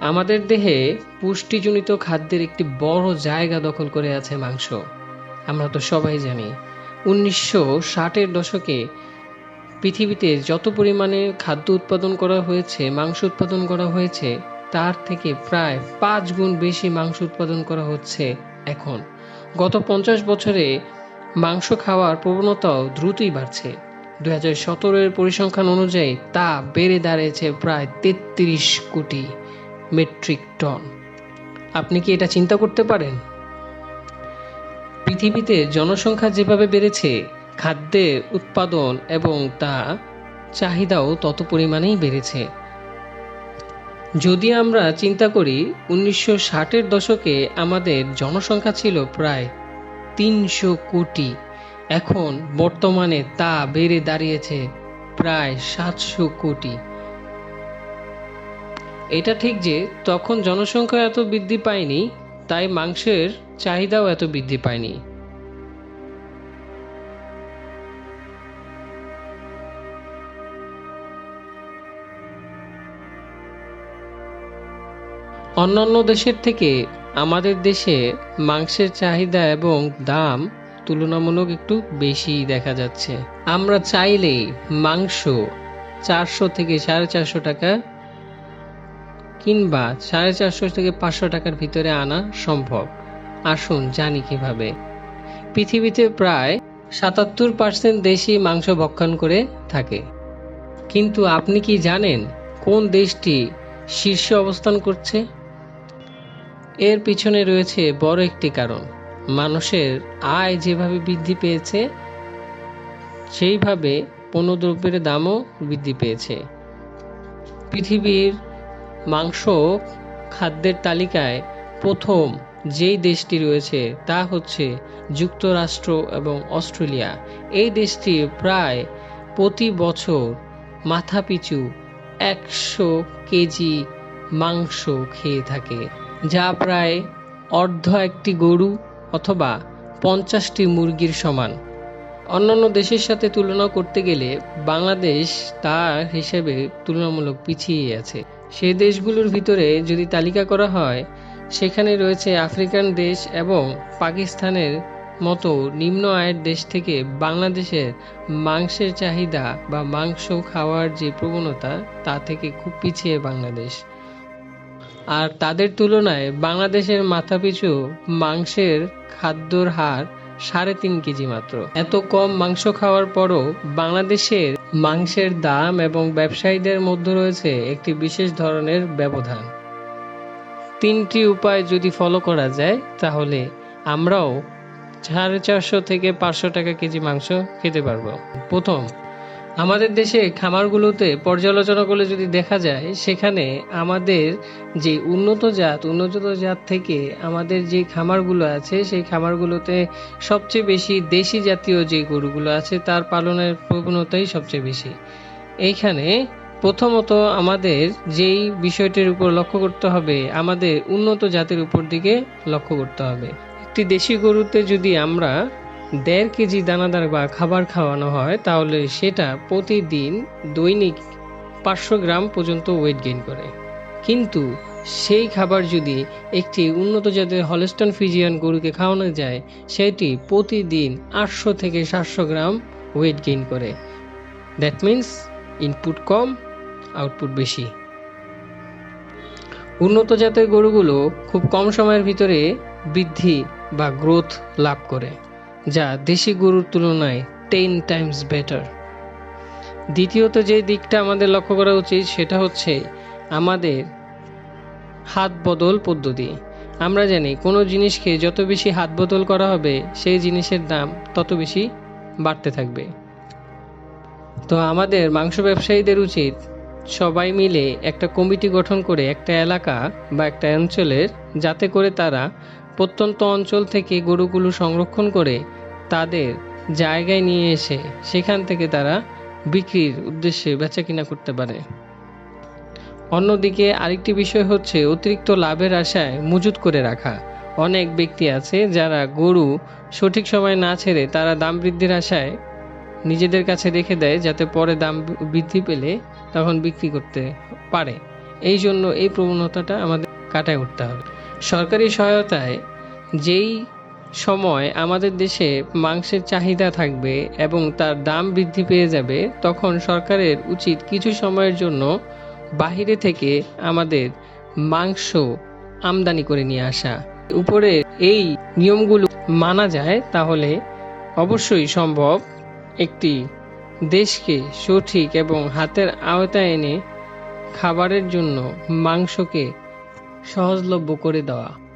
আমাদের দেহে পুষ্টিজনিত খাদ্যের একটি বড় জায়গা দখল করে আছে মাংস। আমরা তো সবাই জানি, উনিশশো ষাটের দশকে পৃথিবীতে যত পরিমাণে খাদ্য উৎপাদন করা হয়েছে, মাংস উৎপাদন করা হয়েছে, তার থেকে প্রায় পাঁচ গুণ বেশি মাংস উৎপাদন করা হচ্ছে এখন। গত পঞ্চাশ বছরে মাংস খাওয়ার প্রবণতাও দ্রুতই বাড়ছে। দু হাজার সতেরোর পরিসংখ্যান অনুযায়ী তা বেড়ে দাঁড়িয়েছে প্রায় তেত্রিশ কোটি। মেট্রিক টন আপনি কি এটা চিন্তা করতে পারেন? পৃথিবীতে জনসংখ্যা যেভাবে বেড়েছে খাদ্যের উৎপাদন এবং তা চাহিদাও তত পরিমাণেই বেড়েছে। যদি আমরা চিন্তা করি, উনিশশো ষাটের দশকে আমাদের জনসংখ্যা ছিল প্রায় তিনশো কোটি। এখন বর্তমানে তা বেড়ে দাঁড়িয়েছে প্রায় সাতশো কোটি। এটা ঠিক যে তখন জনসংখ্যা এত বৃদ্ধি পায়নি, তাই মাংসের চাহিদাও এত বৃদ্ধি পায়নি। অন্যান্য দেশের থেকে আমাদের দেশে মাংসের চাহিদা এবং দাম তুলনামূলক একটু বেশি দেখা যাচ্ছে। আমরা চাইলেই মাংস চারশো থেকে সাড়ে চারশো টাকা কিংবা সাড়ে চারশো থেকে পাঁচশো টাকার ভিতরে আনা সম্ভব। আসুন জানি কীভাবে। পৃথিবীতে প্রায় সাতাত্তর পার্সেন্ট দেশই মাংস ভক্ষণ করে থাকে। কিন্তু আপনি কি জানেন কোন দেশটি শীর্ষে অবস্থান করছে? এর পিছনে রয়েছে বড় একটি কারণ। মানুষের আয় যেভাবে বৃদ্ধি পেয়েছে, সেইভাবে পণ্যদ্রব্যের দামও বৃদ্ধি পেয়েছে। পৃথিবীর মাংস খাদ্যের তালিকায় প্রথম যেই দেশটি রয়েছে তা হচ্ছে যুক্তরাষ্ট্র এবং অস্ট্রেলিয়া। এই দেশটি প্রায় প্রতি বছর মাথাপিছু একশো কেজি মাংস খেয়ে থাকে, যা প্রায় অর্ধ একটি গরু অথবা পঞ্চাশটি মুরগির সমান। অন্যান্য দেশের সাথে তুলনা করতে গেলে বাংলাদেশ তার হিসেবে তুলনামূলক পিছিয়ে আছে। সেই দেশগুলোর ভিতরে যদি তালিকা করা হয়, সেখানে রয়েছে আফ্রিকান দেশ এবং পাকিস্তানের মতো নিম্ন আয়ের দেশ থেকে বাংলাদেশের মাংসের চাহিদা বা মাংস খাওয়ার যে প্রবণতা, তা থেকে খুব পিছিয়ে বাংলাদেশ। আর তাদের তুলনায় বাংলাদেশের মাথাপিছু মাংসের খাদ্যর হার সাড়ে তিন কেজি মাত্র। এত কম মাংস খাওয়ার পরও বাংলাদেশের মাংসের দাম এবং ব্যবসায়ীদের মধ্যে রয়েছে একটি বিশেষ ধরনের ব্যবধান। তিনটি উপায় যদি ফলো করা যায়, তাহলে আমরাও সাড়ে চারশো থেকে পাঁচশো টাকা কেজি মাংস খেতে পারব। প্রথম আমাদের দেশে খামারগুলোতে পর্যালোচনা করলে যদি দেখা যায়, সেখানে আমাদের যে উন্নত জাত উন্নত জাত থেকে আমাদের যে খামারগুলো আছে, সেই খামারগুলোতে সবচেয়ে বেশি দেশি জাতীয় যে গরুগুলো আছে, তার পালনের প্রবণতাই সবচেয়ে বেশি। এইখানে প্রথমত আমাদের যেই বিষয়টির উপর লক্ষ্য করতে হবে, আমাদের উন্নত জাতের উপর দিকে লক্ষ্য করতে হবে। একটি দেশি গরুতে যদি আমরা দেড় কেজি দানাদার বা খাবার খাওয়ানো হয়, তাহলে সেটা প্রতিদিন দৈনিক পাঁচশো গ্রাম পর্যন্ত ওয়েট গেইন করে। কিন্তু সেই খাবার যদি একটি উন্নত জাতের হলস্টন ফিজিয়ান গরুকে খাওয়ানো যায়, সেটি প্রতিদিন আটশো থেকে সাতশো গ্রাম ওয়েট গেইন করে। দ্যাট মিন্স ইনপুট কম আউটপুট বেশি। উন্নত জাতের গরুগুলো খুব কম সময়ের ভিতরে বৃদ্ধি বা গ্রোথ লাভ করে। যা দেশি গরুর তুলনায় টেন টাইমস বেটার দ্বিতীয়ত যে দিকটা আমাদের লক্ষ্য করা উচিত, সেটা হচ্ছে আমাদের হাত বদল পদ্ধতি। আমরা জানি, কোনো জিনিসকে যত বেশি হাত বদল করা হবে, সেই জিনিসের দাম তত বেশি বাড়তে থাকবে। তো আমাদের মাংস ব্যবসায়ীদের উচিত সবাই মিলে একটা কমিটি গঠন করে একটা এলাকা বা একটা অঞ্চলের, যাতে করে তারা প্রত্যন্ত অঞ্চল থেকে গরুগুলো সংরক্ষণ করে তাদের জায়গায় নিয়ে এসে সেখান থেকে তারা বিক্রির উদ্দেশ্যে বেচা কিনা করতে পারে। অন্যদিকে আরেকটি বিষয় হচ্ছে অতিরিক্ত লাভের আশায় মজুত করে রাখা। অনেক ব্যক্তি আছে যারা গরু সঠিক সময় না ছেড়ে তারা দাম বৃদ্ধির আশায় নিজেদের কাছে রেখে দেয় যাতে পরে দাম বৃদ্ধি পেলে তখন বিক্রি করতে পারে। এই জন্য এই প্রবণতাটা আমাদের কাটায় উঠতে হবে। সরকারি সহায়তায় যেই সময় আমাদের দেশে মাংসের চাহিদা থাকবে এবং তার দাম বৃদ্ধি পেয়ে যাবে, তখন সরকারের উচিত কিছু সময়ের জন্য বাহিরে থেকে আমাদের মাংস আমদানি করে নিয়ে আসা। উপরে এই নিয়মগুলো মানা যায়, তাহলে অবশ্যই সম্ভব একটি দেশকে সঠিক এবং হাতের আওতায় এনে খাবারের জন্য মাংসকে সহজলভ্য করে দেওয়া।